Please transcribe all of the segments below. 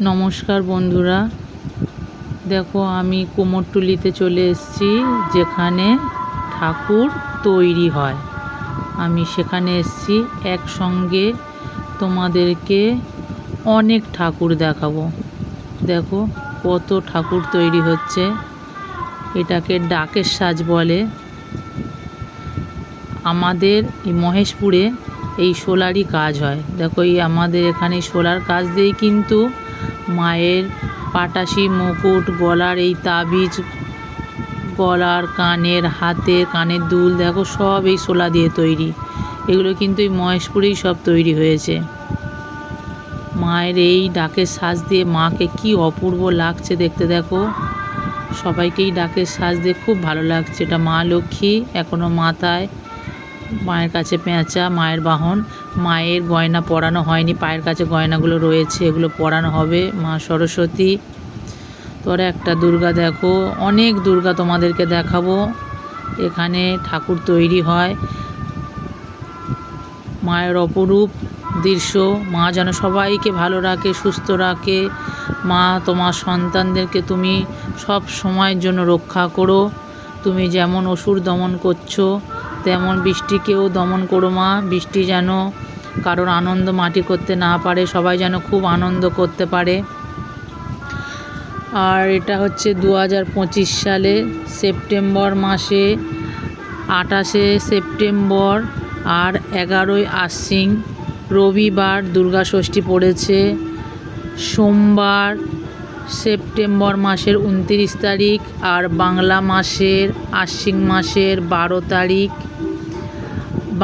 নমস্কার বন্ধুরা। দেখো, আমি কুমোরটুলিতে চলে এসেছি, যেখানে ঠাকুর তৈরি হয়। আমি সেখানে এসেছি, একসঙ্গে তোমাদেরকে অনেক ঠাকুর দেখাবো। দেখো, কত ঠাকুর তৈরি হচ্ছে। এটাকে ডাকের সাজ বলে। আমাদের এই মহেশপুরে এই সোলারই কাজ হয়। দেখো, এই আমাদের এখানে সোলার কাজ দিয়েই কিন্তু মায়ের পাটাশি, মুকুট, গলার এই তাবিজ, গলার কানের হাতে, কানের দুল, দেখো সব এই শোলা দিয়ে তৈরি। এগুলো কিন্তু এই মহেশপুরেই সব তৈরি হয়েছে। মায়ের এই ডাকের সাজ দিয়ে মাকে কি অপূর্ব লাগছে দেখতে দেখো। সবাইকেই ডাকের সাজ দিয়ে খুব ভালো লাগছে। এটা মা লক্ষ্মী এখনও মাথায় মায়ের কাছে পেঁচা, মায়ের বাহন। মায়ের গয়না পরানো হয়নি, পায়ের কাছে গয়নাগুলো রয়েছে, এগুলো পরানো হবে, মা সরস্বতী। তোরা একটা দুর্গা দেখো, অনেক দুর্গা তোমাদেরকে দেখাবো। এখানে ঠাকুর তৈরি হয়। মায়ের অপরূপ দৃশ্য, মা যেন সবাইকে ভালো রাখে, সুস্থ রাখে। মা, তোমার সন্তানদেরকে তুমি সব সময়ের জন্য রক্ষা করো। তুমি যেমন অসুর দমন করছ, তেমন বৃষ্টিকেও দমন করো মা। বৃষ্টি যেন কারোর আনন্দ মাটি করতে না পারে, সবাই যেন খুব আনন্দ করতে পারে। আর এটা হচ্ছে দু হাজার পঁচিশ সালে সেপ্টেম্বর মাসে, আঠাশে সেপ্টেম্বর আর এগারোই আশ্বিন রবিবার দুর্গা ষষ্ঠী পড়েছে। সোমবার সেপ্টেম্বর মাসের উনত্রিশ তারিখ আর বাংলা মাসের আশ্বিন মাসের বারো তারিখ।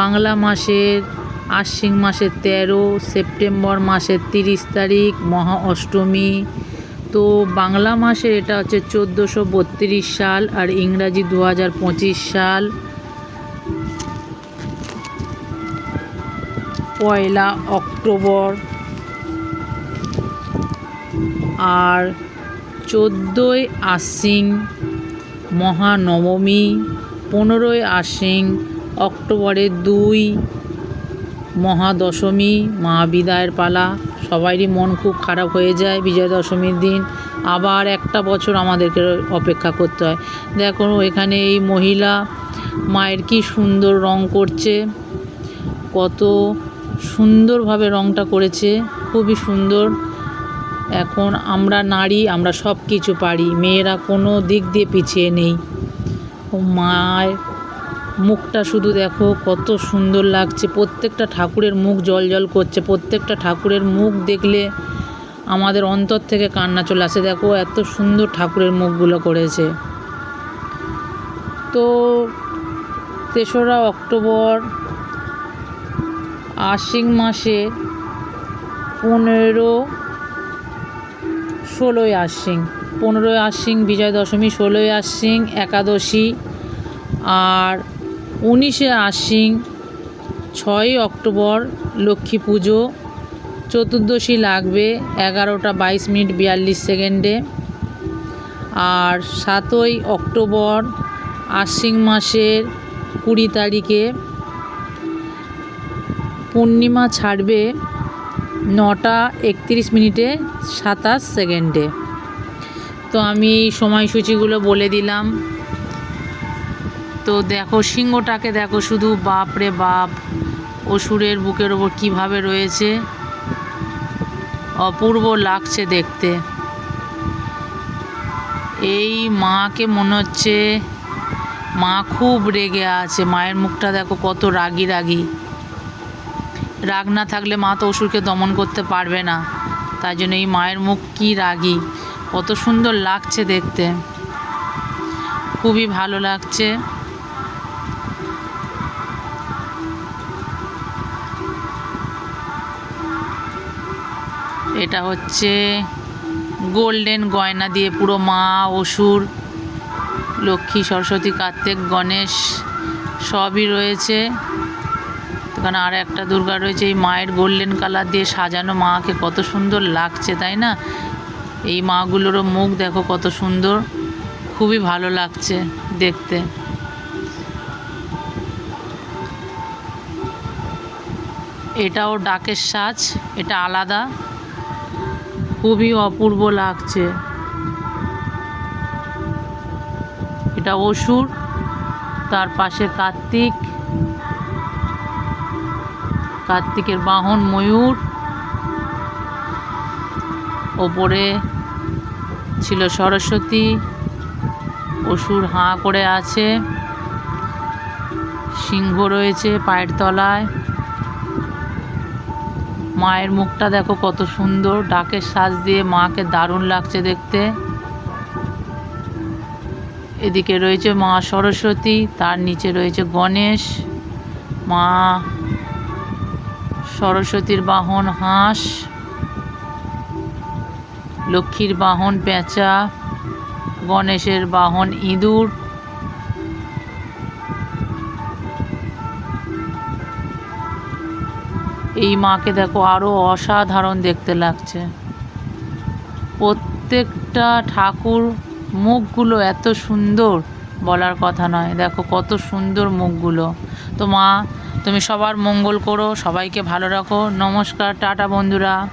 বাংলা মাসের আশ্বিন মাসের তেরো, সেপ্টেম্বর মাসের তিরিশ তারিখ, মহা অষ্টমী। তো বাংলা মাসের এটা হচ্ছে চোদ্দোশো বত্রিশ সাল আর ইংরাজি দু হাজার পঁচিশ সাল। পয়লা অক্টোবর। আর চোদ্দোই আশ্বিন মহানবমী, পনেরোই আশ্বিন অক্টোবরের দুই মহাদশমী, মা বিদায়ের পালা, সবারই মন খুব খারাপ হয়ে যায় বিজয়া দশমীর দিন। আবার একটা বছর আমাদেরকে অপেক্ষা করতে হয়। দেখো এখানে এই মহিলা মায়ের কি সুন্দর রং করছে, কত সুন্দরভাবে রংটা করেছে, খুবই সুন্দর। এখন আমরা নারী, আমরা সব কিছু পারি, মেয়েরা কোনো দিক দিয়ে পিছিয়ে নেই। মায়ের মুখটা শুধু দেখো, কত সুন্দর লাগছে। প্রত্যেকটা ঠাকুরের মুখ জল জল করছে, প্রত্যেকটা ঠাকুরের মুখ দেখলে আমাদের অন্তর থেকে কান্না চলে আসে। দেখো, এত সুন্দর ঠাকুরের মুখগুলো করেছে। তো তেসরা অক্টোবর, আশ্বিন মাসে পনেরো, ষোলোই আশ্বিন। পনেরোই আশ্বিন বিজয় দশমী ষোলোই আশ্বিন, একাদশী আর উনিশে আশ্বিন, ছয়ই অক্টোবর, লক্ষ্মী পুজো। চতুর্দশী লাগবে এগারোটা বাইশ মিনিট বিয়াল্লিশ সেকেন্ডে। আর সাতই অক্টোবর আশ্বিন মাসের কুড়ি তারিখে পূর্ণিমা ছাড়বে নটা একত্রিশ মিনিটে সাতাশ সেকেন্ডে। তো আমি এই সময়সূচিগুলো বলে দিলাম। তো দেখো সিংহটাকে দেখো শুধু বাপ রে বাপ, অসুরের বুকের ওপর কীভাবে রয়েছে? অপূর্ব লাগছে দেখতে। এই মাকে মনে হচ্ছে মা খুব রেগে আছে। মায়ের মুখটা দেখো কত রাগি রাগি। রাগ না থাকলে মা তো অসুরকে দমন করতে পারবে না। তাই জন্য এই মায়ের মুখ কি রাগি। কত সুন্দর লাগছে দেখতে। খুবই ভালো লাগছে। এটা হচ্ছে গোল্ডেন গয়না দিয়ে পুরো মা, অসুর, লক্ষ্মী, সরস্বতী, কার্তিক, গণেশ সবই রয়েছে। ওখানে আর একটা দুর্গা রয়েছে, এই মায়ের গোল্ডেন কালার দিয়ে সাজানো। মাকে কত সুন্দর লাগছে, তাই না? এই মাগুলোরও মুখ দেখো কত সুন্দর, খুবই ভালো লাগছে দেখতে। এটাও ডাকের সাজ, এটা আলাদা। খুবই অপূর্ব লাগছে। এটা অসুর, তার পাশে কার্তিক। কার্তিকের বাহন ময়ূর। ওপরে ছিল সরস্বতী। অসুর হাঁ করে আছে। সিংহ রয়েছে পায়ের তলায়। মায়ের মুখটা দেখো কত সুন্দর, ডাকের সাজ দিয়ে মাকে দারুণ লাগছে দেখতে। এদিকে রয়েছে মা সরস্বতী, তার নিচে রয়েছে গণেশ। মা সরস্বতীর বাহন হাঁস। লক্ষ্মীর বাহন পেঁচা। গণেশের বাহন ইঁদুর। এই মাকে দেখো আরও অসাধারণ দেখতে লাগছে। প্রত্যেকটা ঠাকুর মুখগুলো এত সুন্দর বলার কথা নয়। দেখো কত সুন্দর মুখগুলো। তো মা, তুমি সবার মঙ্গল করো, সবাইকে ভালো রাখো। নমস্কার, টাটা বন্ধুরা।